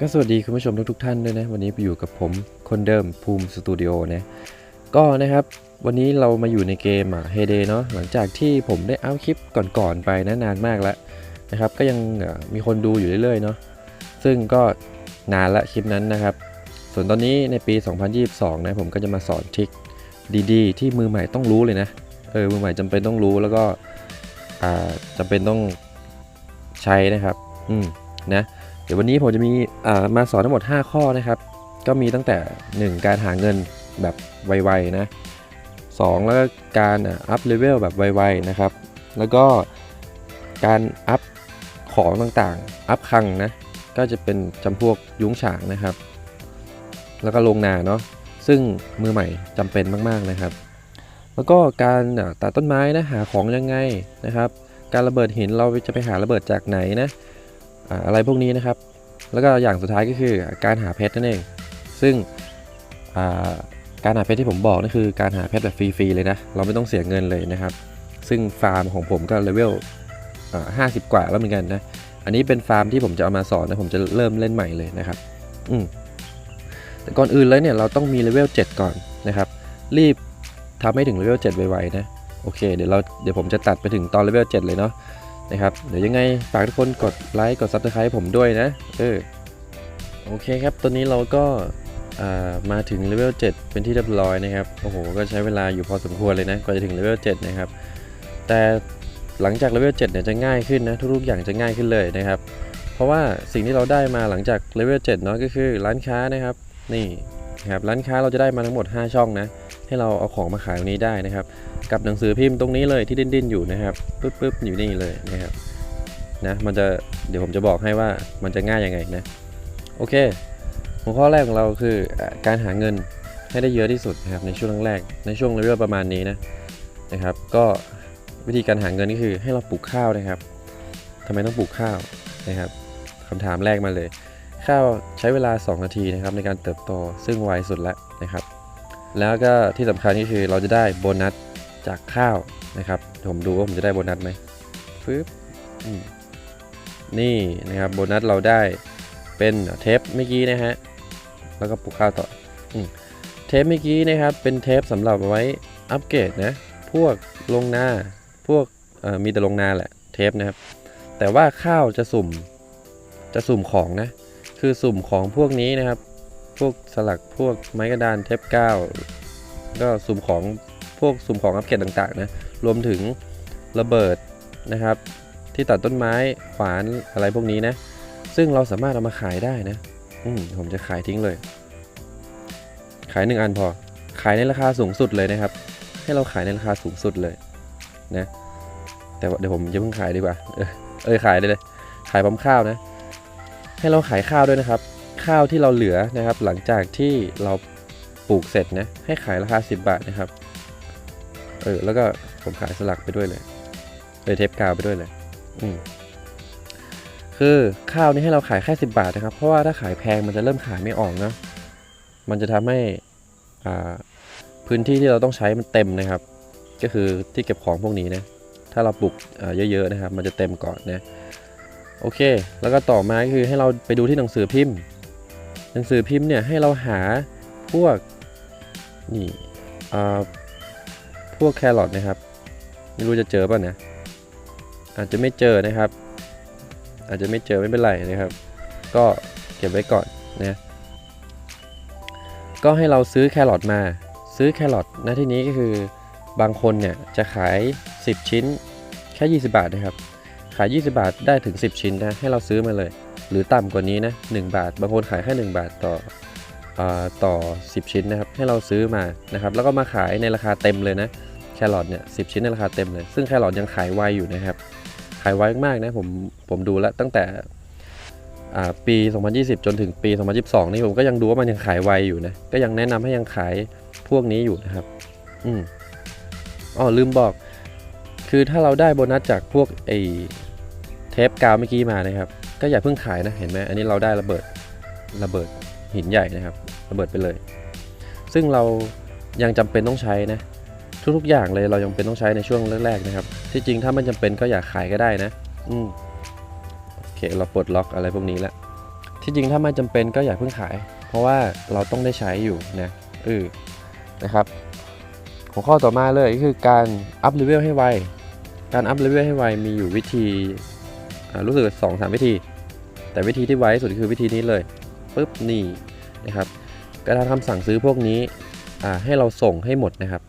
ก็สวัสดีคุณผู้ชมทุกๆท่านด้วยนะ วันนี้อยู่กับผมคนเดิมภูมิสตูดิโอนะก็นะครับ วันนี้เรามาอยู่ในเกมอะเฮเดเนาะหลังจากที่ผมได้เอาคลิปก่อนๆไปนะนานมากแล้วนะครับ ก็ยังมีคนดูอยู่เรื่อยๆเนาะซึ่งก็นานละคลิปนั้นนะครับ ส่วนตอนนี้ในปี 2022 นะผมก็จะมาสอนทริคดีๆ ที่มือใหม่ต้องรู้เลยนะเออมือใหม่จำเป็นต้องรู้แล้วก็อ่าจำเป็นต้องใช้นะครับ อืมนะ เดี๋ยววันนี้ผมจะมีมาสอนทั้งหมด 5 ข้อนะครับ ก็มีตั้งแต่ 1 การหาเงินแบบไวๆนะ 2 แล้วก็การอัพเลเวลแบบไวๆนะครับ แล้วก็การอัพของต่างๆ อัพคังนะ ก็จะเป็นจำพวกยุ้งฉางนะครับ แล้วก็ลงนาเนาะ ซึ่งมือใหม่จำเป็นมากๆนะครับ แล้วก็การตัดต้นไม้นะ หาของยังไงนะครับ การระเบิดหินเราจะไปหาระเบิดจากไหนนะ อะไรพวกนี้นะครับ แล้วก็อย่างสุดท้ายก็คือการหาเพชรนั่นเอง ซึ่งการหาเพชรที่ผมบอกนั่นคือการหาเพชรแบบฟรีๆเลยนะ เราไม่ต้องเสียเงินเลยนะครับ ซึ่งฟาร์มของผมก็เลเวลห้าสิบกว่าแล้วเหมือนกันนะ อันนี้เป็นฟาร์มที่ผมจะเอามาสอนนะผมจะเริ่มเล่นใหม่เลยนะครับ อืมแต่ก่อนอื่นเลยเนี่ยเราต้องมีเลเวล7ก่อนนะครับ รีบทำให้ถึงเลเวล7ไวๆนะ โอเค เดี๋ยวเราเดี๋ยวผมจะตัดไปถึงตอนเลเวล7เลยเนาะ นะครับ เดี๋ยวยังไงฝากทุกคนกดไลค์กด Subscribe ผมด้วยนะ เออ โอเคครับ ตอนนี้เราก็มาถึงเลเวล7เป็นที่เรียบร้อยนะครับ โอ้โห ก็ใช้เวลาอยู่พอสมควรเลยนะ กว่าจะถึงเลเวล7นะครับ แต่หลังจากเลเวล7เนี่ยจะง่ายขึ้นนะ ทุกๆอย่างจะง่ายขึ้นเลยนะครับ เพราะว่าสิ่งที่เราได้มาหลังจากเลเวล7เนาะก็คือร้านค้านะครับ นี่ นะครับร้านค้าเราจะได้มาทั้งหมด 5 ช่องนะ ให้เราเอาของมาขายตรงนี้ได้นะครับ กับหนังสือพิมพ์ตรงนี้เลยที่ดิ้นๆอยู่นะครับปึ๊บปึ๊บอยู่นี่เลยนะครับนะมันจะเดี๋ยวผมจะบอกให้ว่ามันจะง่ายยังไงนะโอเค หัวข้อแรกของเราคือการหาเงินให้ได้เยอะที่สุดนะครับในช่วงแรกๆในช่วงเลเวลประมาณนี้นะนะครับ ก็วิธีการหาเงินก็คือให้เราปลูกข้าวนะครับทำไมต้องปลูกข้าวนะครับคำถามแรกมาเลย ข้าวใช้เวลา 2 นาทีนะครับในการเติบโตซึ่งไวสุดแล้วนะครับ แล้วก็ที่สำคัญก็คือเราจะได้โบนัสจากข้าวนะครับผมดูว่าผมจะได้โบนัสไหมปึ๊บอืมนี่นะครับโบนัสเราได้เป็นเทปเมื่อกี้นะฮะแล้วก็ปลูกข้าวต่ออเทปเมื่อกี้นะครับเป็นเทปสำหรับไว้อัปเกรดนะพวกลงนาพวกมีแต่ลงนาแหละเทปนะครับ แต่ว่าข้าวจะสุ่มจะสุ่มของนะ คือสุ่มของพวกนี้นะครับ พวกสลักพวกไม้กระดานเทปกาวก็สุ่มของพวกสุ่มของอัปเกรดต่างๆนะรวมถึงระเบิดนะครับ ที่ตัดต้นไม้ขวานอะไรพวกนี้นะ ซึ่งเราสามารถเอามาขายได้นะอืมผมจะขายทิ้งเลย ขายหนึ่งอันพอ ขายในราคาสูงสุดเลยนะครับ ให้เราขายในราคาสูงสุดเลยนะแต่เดี๋ยวผมจะเพิ่งขายดีกว่า เออขายได้เลย ขายพร้อมข้าวนะ ให้เราขายข้าวด้วยนะครับ ข้าวที่เราเหลือนะครับ หลังจากที่เราปลูกเสร็จนะให้ขายราคา 10 บาทนะครับเออแล้วก็ผมขายสลักไปด้วยเลยเลยเทปกาวไปด้วยเลยอืมคือข้าวนี่ให้เราขายแค่ 10 บาทนะครับ เพราะว่าถ้าขายแพงมันจะเริ่มขายไม่ออกนะมันจะทำให้อ่าพื้นที่ที่เราต้องใช้มันเต็มนะครับ ก็คือที่เก็บของพวกนี้นะถ้าเราปลูกเยอะๆนะครับ มันจะเต็มก่อนนะ โอเค แล้วก็ต่อมาคือให้เราไปดูที่หนังสือพิมพ์ หนังสือพิมพ์เนี่ยให้เราหาพวกนี่พวกแครอทนะครับ ไม่รู้จะเจอป่ะนะ อาจจะไม่เจอนะครับ อาจจะไม่เจอไม่เป็นไรนะครับ ก็เก็บไว้ก่อนนะก็ให้เราซื้อแครอทมาซื้อแครอทน้าที่นี้ก็คือบางคนเนี่ยจะขาย 10 ชิ้นแค่ 20 บาทนะครับ ขาย 20 บาทได้ถึง 10 ชิ้นนะให้เราซื้อมาเลย หรือต่ำกว่านี้นะ1บาท บางคนขายแค่1บาทต่ออาต่อ 10 ชิ้นนะครับ ให้เราซื้อมานะครับ แล้วก็มาขายในราคาเต็มเลยนะแครอทเนี่ยสิชิ้นในราคาเต็มเลย ซึ่งแครอทยังขายไวอยู่นะครับ ขายไวมากนะผมผมดูแล้วตั้งแต่อ่าปี 2020 จนถึงปี 2022 นี่ผมก็ยังดูว่ามันยังขายไวอยู่นะ ก็ยังแนะนำให้ยังขายพวกนี้อยู่นะครับ อืมอ๋อลืมบอก คือถ้าเราได้โบนัสจากพวกไอ ปกาวเมื่อกี้มานะครับ ก็อย่าเพิ่งขายนะเห็นไหมอันนี้เราได้ระเบิดระเบิดหินใหญ่นะครับ ระเบิดไปเลย ซึ่งเรายังจำเป็นต้องใช้นะทุกๆอย่างเลยเรายังเป็นต้องใช้ในช่วงแรกๆนะครับ ที่จริงถ้าไม่จำเป็นก็อย่าขายก็ได้นะ อืมโอเคเราปลดล็อกอะไรพวกนี้แล้วที่จริงถ้าไม่จำเป็นก็อย่าเพิ่งขาย เพราะว่าเราต้องได้ใช้อยู่นะเออนะครับ หัวข้อต่อมาเลยก็คือการอัพเลเวลให้ไวการอัพเลเวลให้ไวมีอยู่วิธี รู้สึกสองสามวิธี แต่วิธีที่ไวที่สุดคือวิธีนี้เลยปุ๊บนี่นะครับการทำสั่งซื้อพวกนี้ให้เราส่งให้หมดนะครับ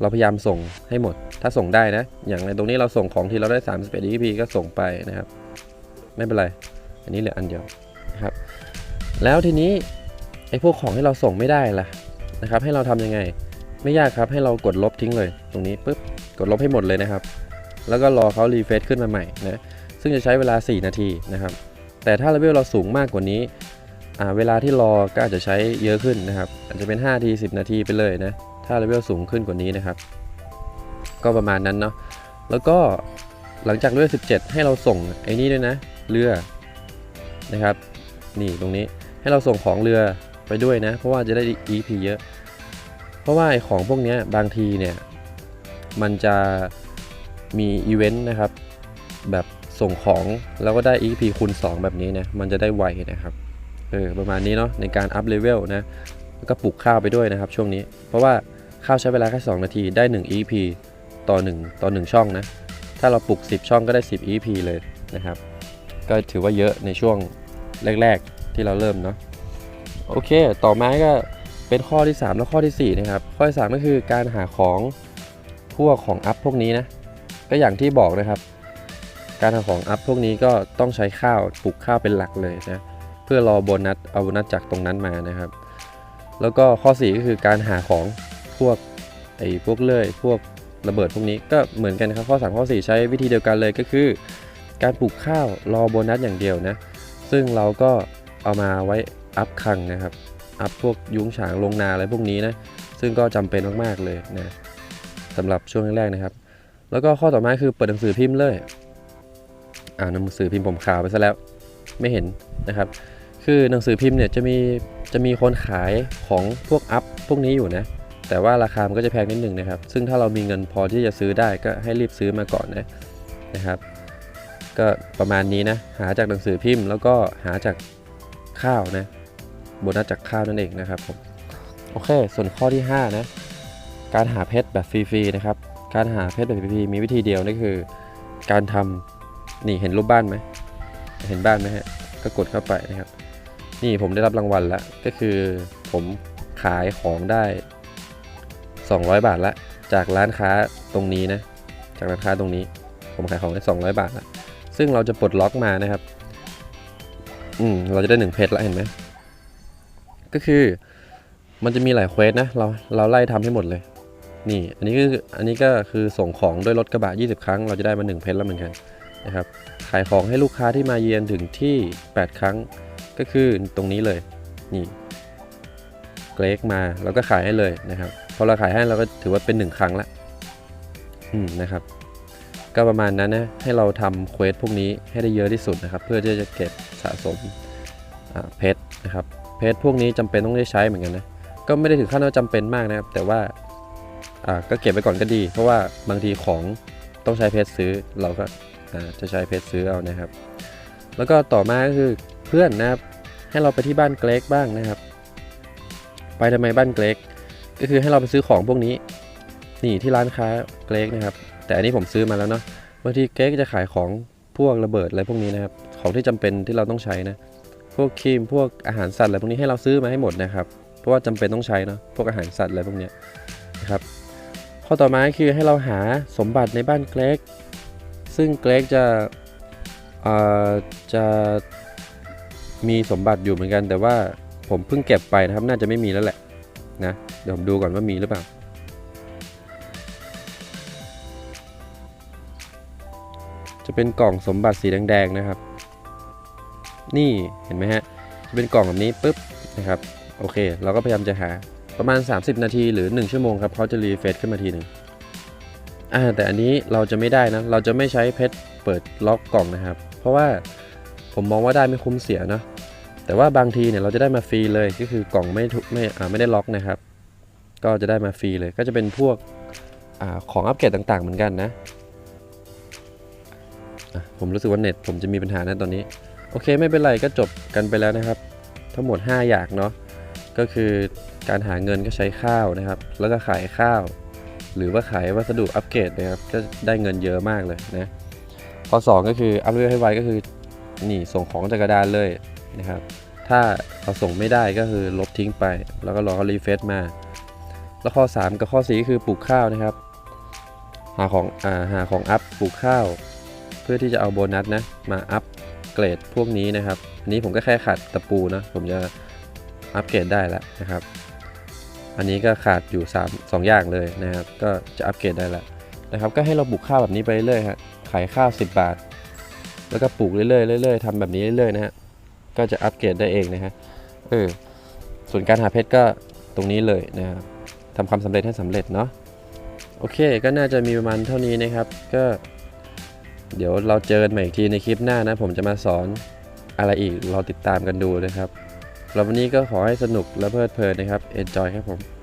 เราพยายามส่งให้หมด ถ้าส่งได้นะ อย่างในตรงนี้เราส่งของที่เราได้31 EP ก็ส่งไปนะครับ ไม่เป็นไร อันนี้เหลืออันเดียวนะครับ แล้วทีนี้ไอ้พวกของที่เราส่งไม่ได้ล่ะนะครับ ให้เราทำยังไง ไม่ยากครับ ให้เรากดลบทิ้งเลย ตรงนี้ปุ๊บ กดลบให้หมดเลยนะครับ แล้วก็รอเขารีเฟรชขึ้นมาใหม่นะ ซึ่งจะใช้เวลา 4 นาทีนะครับ แต่ถ้าเลเวลเราสูงมากกว่านี้ เวลาที่รอก็อาจจะใช้เยอะขึ้นนะครับ อาจจะเป็น5นาที10 นาทีไปเลยนะ ถ้าเลเวลสูงขึ้นกว่านี้นะครับ ก็ประมาณนั้นเนาะ แล้วก็หลังจากเลเวล17 ให้เราส่งไอ้นี่ด้วยนะ เรือนะครับ นี่ตรงนี้ ให้เราส่งของเรือไปด้วยนะ เพราะว่าจะได้ EP เยอะ เพราะว่าไอ้ของพวกนี้บางทีเนี่ย มันจะมีอีเวนต์นะครับ แบบ ส่งของแล้วก็ได้ EP คูณ 2 แบบนี้นะมันจะได้ไวนะครับเออประมาณนี้เนาะในการอัพเลเวลนะแล้วก็ปลูกข้าวไปด้วยนะครับช่วงนี้ เพราะว่าข้าวใช้เวลาแค่2นาทีได้ 1 EP ต่อ 1 ต่อ 1 ช่องนะ ถ้าเราปลูก 10 ช่องก็ได้ 10 EP เลยนะครับ ก็ถือว่าเยอะในช่วงแรก ๆ ที่เราเริ่มเนาะโอเค ต่อมาก็เป็นข้อที่ 3 และข้อทีสี่4 นะครับ ข้อที่ 3 ก็คือการหาของพวกของอัพพวกนี้นะ ก็อย่างที่บอกนะครับ การหาของอัพพวกนี้ก็ต้องใช้ข้าวปลูกข้าวเป็นหลักเลยนะเพื่อรอโบนัสเอาโบนัสจากตรงนั้นมานะครับ แล้วก็ข้อ 4 ก็คือการหาของพวกไอ้พวกเลื่อยพวกระเบิดพวกนี้ก็เหมือนกันครับข้อ 3 ข้อ 4 ใช้วิธีเดียวกันเลยก็คือ การปลูกข้าวรอโบนัสอย่างเดียวนะซึ่งเราก็เอามาไว้อัพคังนะครับอัพพวกยุ้งฉางลงนาอะไรพวกนี้นะซึ่งก็จำเป็นมากๆเลยนะสำหรับช่วงแรกๆนะครับ แล้วก็ข้อต่อมาคือเปิดหนังสือพิมพ์เลย อ่าหนังสือพิมพ์ผมขาวไปซะแล้วไม่เห็นนะครับ คือหนังสือพิมพ์เนี่ยจะมีจะมีคนขายของพวกอัพพวกนี้อยู่นะแต่ว่าราคามันก็จะแพงนิดหนึ่งนะครับ ซึ่งถ้าเรามีเงินพอที่จะซื้อได้ก็ให้รีบซื้อมาก่อนนะนะครับ ก็ประมาณนี้นะ หาจากหนังสือพิมพ์ แล้วก็หาจากข้าวนะโบนัสจากข้าวนั่นเองนะครับผมโอเค ส่วนข้อที่ 5 นะ การหาเพชรแบบฟรีๆนะครับ การหาเพชรแบบฟรีๆมีวิธีเดียวนั่นคือ การทำ นี่เห็นรูปบ้านไหม เห็นบ้านไหมฮะ ก็กดเข้าไปนะครับ นี่ผมได้รับรางวัลแล้ว ก็คือผมขายของได้ 200 บาทละ จากร้านค้าตรงนี้นะ จากร้านค้าตรงนี้ ผมขายของได้ 200 บาทละ ซึ่งเราจะปลดล็อกมานะครับ อืม เราจะได้หนึ่งเพชรละเห็นไหม ก็คือมันจะมีหลายเควสนะ เรา เราไล่ทำให้หมดเลย นี่ อันนี้คืออันนี้ก็คือส่งของด้วยรถกระบะ 20 ครั้ง เราจะได้มา 1 เพชรแล้วเหมือนกัน นะครับขายของให้ลูกค้าที่มาเยือนถึงที่ 8 ครั้งก็คือตรงนี้เลยนี่เกรกมาเราก็ขายให้เลยนะครับพอเราขายให้เราก็ถือว่าเป็น 1 ครั้งละอืมนะครับ ก็ประมาณนั้นนะให้เราทำเควสพวกนี้ให้ได้เยอะที่สุดนะครับ เพื่อที่จะเก็บสะสมเพชรนะครับเพชรพวกนี้จำเป็นต้องได้ใช้เหมือนกันนะก็ไม่ได้ถึงขั้นว่าจำเป็นมากนะครับ แต่ว่าก็เก็บไปก่อนก็ดี เพราะว่าบางทีของต้องใช้เพชรซื้อเราก็ จะใช้เพชรซื้อเอานะครับ แล้วก็ต่อมาก็คือเพื่อนนะครับให้เราไปที่บ้านเกรกบ้างนะครับ ไปทำไมบ้านเกรกก็คือให้เราไปซื้อของพวกนี้ นี่ที่ร้านค้าเกรกนะครับ แต่อันนี้ผมซื้อมาแล้วเนาะบางทีเกรกจะขายของพวกระเบิดอะไรพวกนี้นะครับ ของที่จำเป็นที่เราต้องใช้นะ พวกครีมพวกอาหารสัตว์อะไรพวกนี้ให้เราซื้อมาให้หมดนะครับ เพราะว่าจำเป็นต้องใช้เนาะพวกอาหารสัตว์อะไรพวกนี้นะครับข้อต่อมาคือให้เราหาสมบัติในบ้านเกรก ซึ่งเกรกจะจะมีสมบัติอยู่เหมือนกัน แต่ว่าผมเพิ่งเก็บไปนะครับ น่าจะไม่มีแล้วแหละนะเดี๋ยวผมดูก่อนว่ามีหรือเปล่า จะเป็นกล่องสมบัติสีแดงๆนะครับ นี่เห็นไหมฮะ จะเป็นกล่องแบบนี้ปุ๊บนะครับ โอเค เราก็พยายามจะหาประมาณ 30 นาทีหรือ 1 ชั่วโมงครับเขาจะรีเฟรชขึ้นมาทีหนึ่ง อ่าแต่อันนี้เราจะไม่ได้นะ เราจะไม่ใช้เพชรเปิดล็อกกล่องนะครับ เพราะว่าผมมองว่าได้ไม่คุ้มเสียเนาะแต่ว่าบางทีเนี่ยเราจะได้มาฟรีเลยก็คือกล่องไม่ถูกไม่อ่าไม่ได้ล็อกนะครับ ก็จะได้มาฟรีเลย ก็จะเป็นพวกอ่าของอัปเกรดต่างๆเหมือนกันนะะผมรู้สึกว่าเน็ตผมจะมีปัญหานะตอนนี้ โอเคไม่เป็นไรก็จบกันไปแล้วนะครับ ทั้งหมด 5 อย่างเนาะก็คือการหาเงินก็ใช้ข้าวนะครับ แล้วก็ขายข้าว หรือว่าขายวัสดุอัปเกรดนะครับก็ได้เงินเยอะมากเลยนะข้อ2ก็คืออัพเลเวลให้ไวก็คือนี่ส่งของจากกระดานเลยนะครับ ถ้าเราส่งไม่ได้ก็คือลบทิ้งไป แล้วก็รอเขารีเฟซมา แล้วข้อ 3 กับข้อ4ก็คือปลูกข้าวนะครับ หาของอ่าหาของอัพปลูกข้าว เพื่อที่จะเอาโบนัสนะมาอัพเกรดพวกนี้นะครับอันนี้ผมก็แค่ขาดตะปูนะผมจะอัพเกรดได้แล้วนะครับ อันนี้ก็ขาดอยู่ 3 2 อย่างเลยนะครับ ก็จะอัปเกรดได้ล้วนะครับ ก็ให้เราปลูกข้าวแบบนี้ไปเรื่อยๆฮะ ขายข้าว 10 บาท แล้วก็ปลูกเรื่อยๆเรื่อยๆทำแบบนี้เรื่อยๆนะฮะ ก็จะอัปเกรดได้เองนะฮะ เออ ส่วนการหาเพชรก็ตรงนี้เลยนะครับทำความสำเร็จให้สำเร็จเนาะ โอเค ก็น่าจะมีประมาณเท่านี้นะครับ ก็ เดี๋ยวเราเจอกันใหม่อีกทีในคลิปหน้านะ ผมจะมาสอนอะไรอีก เราติดตามกันดูนะครับ แล้ววันนี้ก็ขอให้สนุกและเพลิดเพลินนะครับ enjoy ครับผม